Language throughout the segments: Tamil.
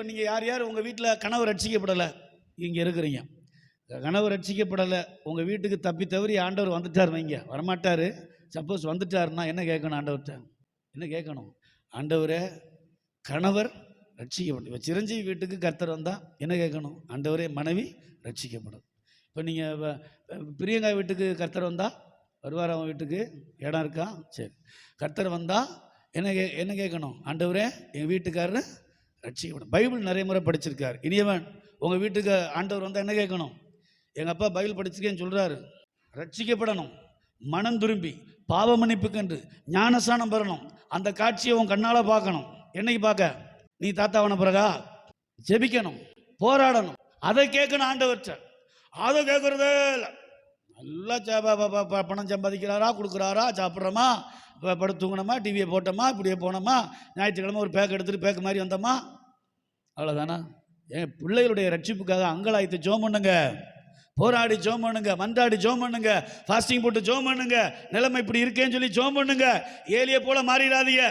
இப்போ நீங்கள் யார் யார் உங்கள் வீட்டில் கனவு ரட்சிக்கப்படலை? இங்கே இருக்கிறீங்க. கனவு ரட்சிக்கப்படலை. உங்கள் வீட்டுக்கு தப்பி தவறி ஆண்டவர் வந்துட்டார் வைங்க. வரமாட்டார். சப்போஸ் வந்துட்டாருன்னா என்ன கேட்கணும் ஆண்டவர்கிட்ட என்ன கேட்கணும்? ஆண்டவரே கணவர் ரட்சிக்கப்படும் இப்போ சிரஞ்சீவி வீட்டுக்கு கர்த்தர் வந்தால் என்ன கேட்கணும்? ஆண்டவரே மனைவி ரட்சிக்கப்படும். இப்போ நீங்கள் பிரியங்கா வீட்டுக்கு கர்த்தர் வந்தால் வருவார் அவன் வீட்டுக்கு? இடம் இருக்கா? சரி. கர்த்தர் வந்தால் என்ன கே என்ன கேட்கணும்? ஆண்டவரே எங்கள் வீட்டுக்காரர் ரட்சிக்கப்படும் பைபிள் நிறைய முறை படிச்சிருக்கார். இனியவன் உங்கள் வீட்டுக்கு ஆண்டவர் வந்தால் என்ன கேட்கணும்? எங்கள் அப்பா பைபிள் படிச்சிருக்கேன்னு சொல்கிறாரு ரட்சிக்கப்படணும். மனம் திரும்பி பாவ மன்னிப்புக்கென்று ஞானஸ்தானம் பெறணும். அந்த காட்சியை உன் கண்ணால் பார்க்கணும். என்னைக்கு பார்க்க? நீ தாத்தாவன பிறகா? ஜெபிக்கணும். போராடணும். அதை கேட்கணும் ஆண்டவர்கிட்ட. அதை கேட்குறதே இல்லை. நல்லா ச- பணம் சம்பாதிக்கிறாரா கொடுக்குறாரா சாப்பிட்றோமா ப- படுத்து தூங்கினோமா டிவியை போட்டோமா இப்படியே போனோமா ஞாயிற்றுக்கிழமை ஒரு பேக் எடுத்துகிட்டு பேக் மாதிரி வந்தோமா? அவ்வளோதானா என் பிள்ளைகளுடைய ரட்சிப்புக்காக அங்கலாய்த்து ஜோம் பண்ணுங்க. போராடி ஜோம் பண்ணுங்க மன்றாடி ஜோம் பண்ணுங்க ஃபாஸ்டிங் போட்டு ஜோம் பண்ணுங்க நிலைமை இப்படி இருக்கேன்னு சொல்லி ஜோம் பண்ணுங்க. ஏலியை போல மாறிடாதீங்க.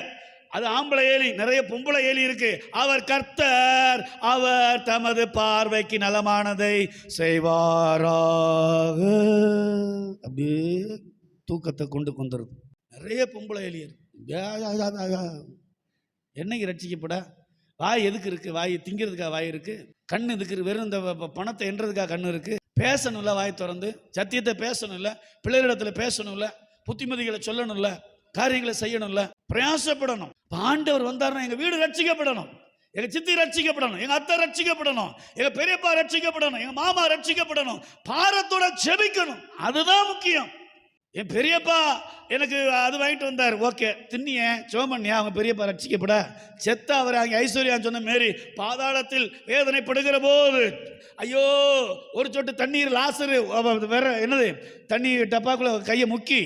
அது ஆம்பளை ஏலி நிறைய பொம்பளை ஏலி இருக்கு. அவர் கர்த்தர் அவர் தமது பார்வைக்கு நலமானதை செய்வாராக அப்படியே தூக்கத்தை கொண்டு கொண்டுருது நிறைய பொம்பளை ஏலி இருக்கு. என்னைக்கு ரட்சிக்கப்பட? வாய் எதுக்கு இருக்கு? வாய் திங்கிறதுக்காக வாய் இருக்கு. கண் எதுக்கு வெறும் இந்த பணத்தை என்றதுக்காக கண் இருக்கு. பேசணும்ல வாய் திறந்து. சத்தியத்தை பேசணும்ல. பிள்ளைகளிடத்துல பேசணும்ல. புத்திமதிகளை சொல்லணும்ல. காரியங்களை செய்யணும்ல. பிரயாசப்படணும். பாண்டவர் ஆண்டவர் வந்தாருன்னா எங்க வீடு ரட்சிக்கப்படணும். எங்க சித்தி ரட்சிக்கப்படணும். எங்க அத்தை ரட்சிக்கப்படணும். எங்க பெரியப்பா ரட்சிக்கப்படணும். எங்க மாமா ரட்சிக்கப்படணும். பாரத்தோட செபிக்கணும் அதுதான் முக்கியம். என் பெரியப்பா எனக்கு அது வாங்கிட்டு வந்தார். ஓகே திண்ணிய சோமன்யா அவங்க பெரியப்பா ரட்சிக்கப்பட. செத்த அவர் அங்கே ஐஸ்வர்யான்னு சொன்ன மாரி பாதாளத்தில் வேதனைப்படுகிற போது ஐயோ ஒரு சொட்டு தண்ணீர் லாசரு வேற என்னது? தண்ணி டப்பாக்குள்ள கையை முக்கி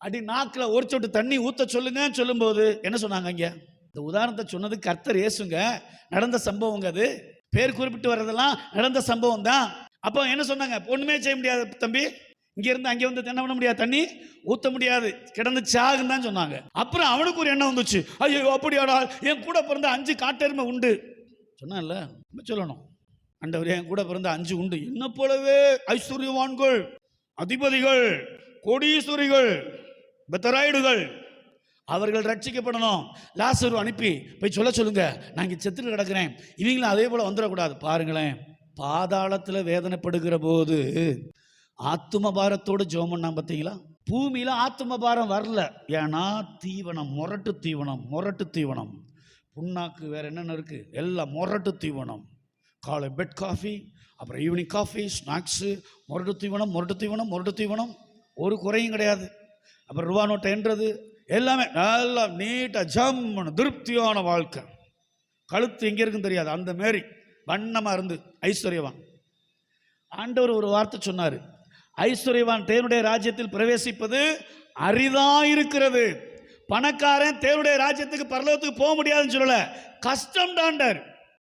அடி நாக்கில் ஒரு சொட்டு தண்ணி ஊற்ற சொல்லுங்கன்னு சொல்லும்போது என்ன சொன்னாங்க இங்கே இந்த உதாரணத்தை சொன்னது கர்த்தர் ஏசுங்க நடந்த சம்பவங்க அது. பேர் குறிப்பிட்டு வர்றதெல்லாம் நடந்த சம்பவம் தான் அப்போ என்ன சொன்னாங்க? ஒன்றுமே செய்ய முடியாது தம்பி. இங்கேருந்து அங்கே வந்து என்ன பண்ண முடியாது? தண்ணி ஊத்த முடியாது. கிடந்து சாகுன்னு தான் சொன்னாங்க. அப்புறம் அவனுக்கு ஒரு எண்ணம் வந்துச்சு. ஐயோ அப்படியாடா என் கூட பிறந்த அஞ்சு காட்டெருமை உண்டு. சொன்னான்ல சொல்லணும். அண்டவர் என் கூட பிறந்த அஞ்சு உண்டு. என்ன போலவே ஐஸ்வர்யவான்கள் அதிபதிகள் கோடீஸ்வரிகள் பெத்தராய்டுகள் அவர்கள் ரட்சிக்கப்படணும். லாசரு அனுப்பி போய் சொல்ல சொல்லுங்க. நான் இங்கே செத்துட்டு கிடக்கிறேன். இவங்களும் அதே போல் வந்துடக்கூடாது. பாருங்களேன் பாதாளத்தில் வேதனைப்படுகிற போது ஆத்தும பாரத்தோடு ஜோம் பண்ணான் பார்த்தீங்களா பூமியில் ஆத்தும பாரம் வரல. ஏன்னா தீவனம் முரட்டு தீவனம் முரட்டு தீவனம். புண்ணாக்கு வேற என்னென்ன இருக்கு? எல்லாம் முரட்டு தீவனம். காலை பெட் காஃபி அப்புறம் ஈவினிங் காஃபி ஸ்நாக்ஸு முரட்டு தீவனம் முரட்டு தீவனம் முரட்டு தீவனம். ஒரு குறையும் கிடையாது. அப்புறம் ரூபா நோட்டை என்றது? எல்லாமே நல்லா நீட்டாக ஜம்முன்னு திருப்தியான வாழ்க்கை. கழுத்து எங்கே இருக்குன்னு தெரியாது. அந்த மாரி வண்ணமாக இருந்து ஐஸ்வர்யவான். ஆண்டவர் ஒரு வார்த்தை சொன்னார். ஐஸ்வர்யவான் தேவனுடைய ராஜ்யத்தில் பிரவேசிப்பது அரிதா இருக்கிறது பணக்காரன் தேவனுடைய ராஜ்யத்துக்கு பரலோகத்துக்கு போக முடியாதுன்னு சொல்லல. கஷ்டம் டாண்டர்